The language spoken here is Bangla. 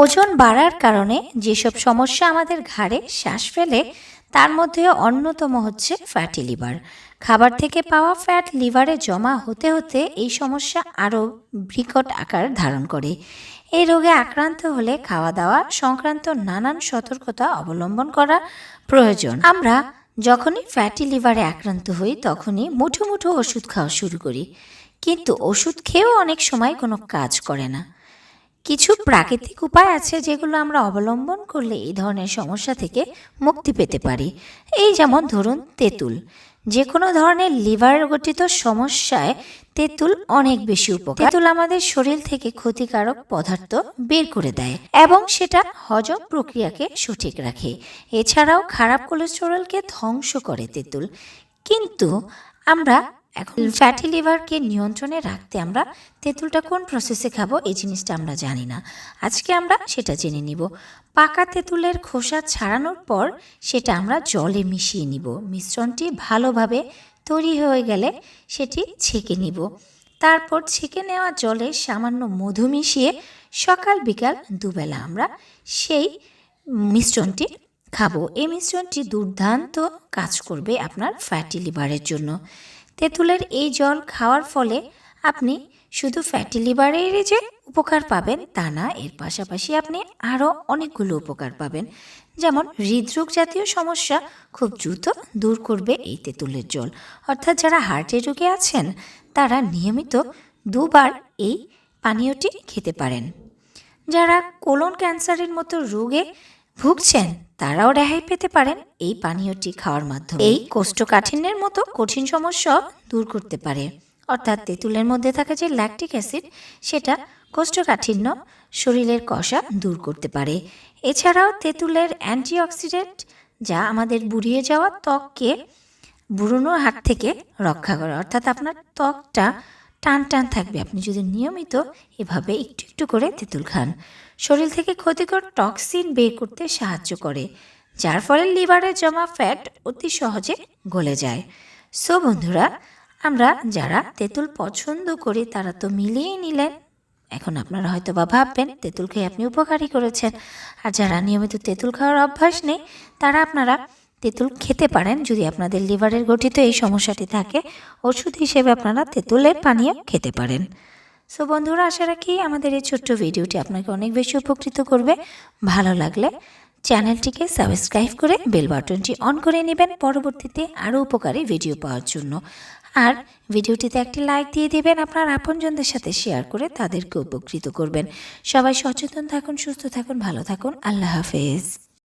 ওজন বাড়ার কারণে যেসব সমস্যা আমাদের ঘাড়ে শ্বাস ফেলে, তার মধ্যে অন্যতম হচ্ছে ফ্যাটি লিভার খাবার থেকে পাওয়া ফ্যাট লিভারে জমা হতে হতে এই সমস্যা আরও বিকট আকার ধারণ করে। এই রোগে আক্রান্ত হলে খাওয়া দাওয়া সংক্রান্ত নানান সতর্কতা অবলম্বন করা প্রয়োজন। আমরা যখনই ফ্যাটি লিভারে আক্রান্ত হই, তখনই মুঠো মুঠো ওষুধ খাওয়া শুরু করি। কিন্তু ওষুধ খেয়েও অনেক সময় কোনো কাজ করে না। কিছু প্রাকৃতিক উপায় আছে যেগুলো আমরা অবলম্বন করলে এই ধরনের সমস্যা থেকে মুক্তি পেতে পারি। এই যেমন ধরুন তেঁতুল। যে কোনো ধরনের লিভার গঠিত সমস্যায় তেঁতুল অনেক বেশি উপকার। তেঁতুল আমাদের শরীর থেকে ক্ষতিকারক পদার্থ বের করে দেয় এবং সেটা হজম প্রক্রিয়াকে সঠিক রাখে। এছাড়াও খারাপ কোলেস্টেরলকে ধ্বংস করে তেঁতুল। কিন্তু আমরা এখন ফ্যাটি লিভারকে নিয়ন্ত্রণে রাখতে আমরা তেঁতুলটা কোন প্রসেসে খাব, এই জিনিসটা আমরা জানি না। আজকে আমরা সেটা জেনে নিব। পাকা তেঁতুলের খোসা ছাড়ানোর পর সেটা আমরা জলে মিশিয়ে নিব। মিশ্রণটি ভালোভাবে তৈরি হয়ে গেলে সেটি ছেঁকে নিব। তারপর ছেঁকে নেওয়া জলে সামান্য মধু মিশিয়ে সকাল বিকাল দুবেলা আমরা সেই মিশ্রণটি খাব। এই মিশ্রণটি দুর্দান্ত কাজ করবে আপনার ফ্যাটি লিভারের জন্য। তেঁতুলের এই জল খাওয়ার ফলে আপনি শুধু ফ্যাটি লিভারেরই যে উপকার পাবেন তা না, এর পাশাপাশি আপনি আরও অনেকগুলো উপকার পাবেন। যেমন হৃদরোগ জাতীয় সমস্যা খুব দ্রুত দূর করবে এই তেঁতুলের জল। অর্থাৎ যারা হার্টের রোগে আছেন, তারা নিয়মিত দুবার এই পানীয়টি খেতে পারেন। যারা কোলন ক্যান্সারের মতো রোগে ভুগছেন, তারাও রেহাই পেতে পারেন এই পানীয়টি খাওয়ার মাধ্যমে। এই কোষ্ঠকাঠিন্যের মতো কঠিন সমস্যা দূর করতে পারে। অর্থাৎ তেঁতুলের মধ্যে থাকা যে ল্যাকটিক অ্যাসিড সেটা কোষ্ঠকাঠিন্য শরীরের কষা দূর করতে পারে। এছাড়াও তেঁতুলের অ্যান্টিঅক্সিডেন্ট, যা আমাদের বুড়িয়ে যাওয়া ত্বককে বুড়োনোর হাত থেকে রক্ষা করে। অর্থাৎ আপনার ত্বকটা টান টান থাকবে। আপনি যদি নিয়মিত এভাবে একটু একটু করে তেঁতুল খান, শরীর থেকে ক্ষতিকর টক্সিন বের করতে সাহায্য করে, যার ফলে লিভারে জমা ফ্যাট অতি সহজে গলে যায়। সো বন্ধুরা, আমরা যারা তেঁতুল পছন্দ করি, তারা তো মিলিয়ে নিলেন। এখন আপনারা হয়তো বা ভাববেন, তেঁতুল খেয়ে আপনি উপকারী করেছেন। আর যারা নিয়মিত তেঁতুল খাওয়ার অভ্যাস নেই, তারা আপনারা তেঁতুল খেতে পারেন যদি আপনাদের লিভারের গঠিত এই সমস্যাটি থাকে। ওষুধ হিসেবে আপনারা তেঁতুলের পানীয় খেতে পারেন। সো বন্ধুরা, আশা রাখি আমাদের এই ছোট্ট ভিডিওটি আপনাকে অনেক বেশি উপকৃত করবে। ভালো লাগলে চ্যানেলটিকে সাবস্ক্রাইব করে বেল বাটনটি অন করে নেবেন পরবর্তীতে আরও উপকারী ভিডিও পাওয়ার জন্য। আর ভিডিওটিতে একটি লাইক দিয়ে দেবেন, আপনার আপনজনদের সাথে শেয়ার করে তাদেরকে উপকৃত করবেন। সবাই সচেতন থাকুন, সুস্থ থাকুন, ভালো থাকুন। আল্লাহ হাফেজ।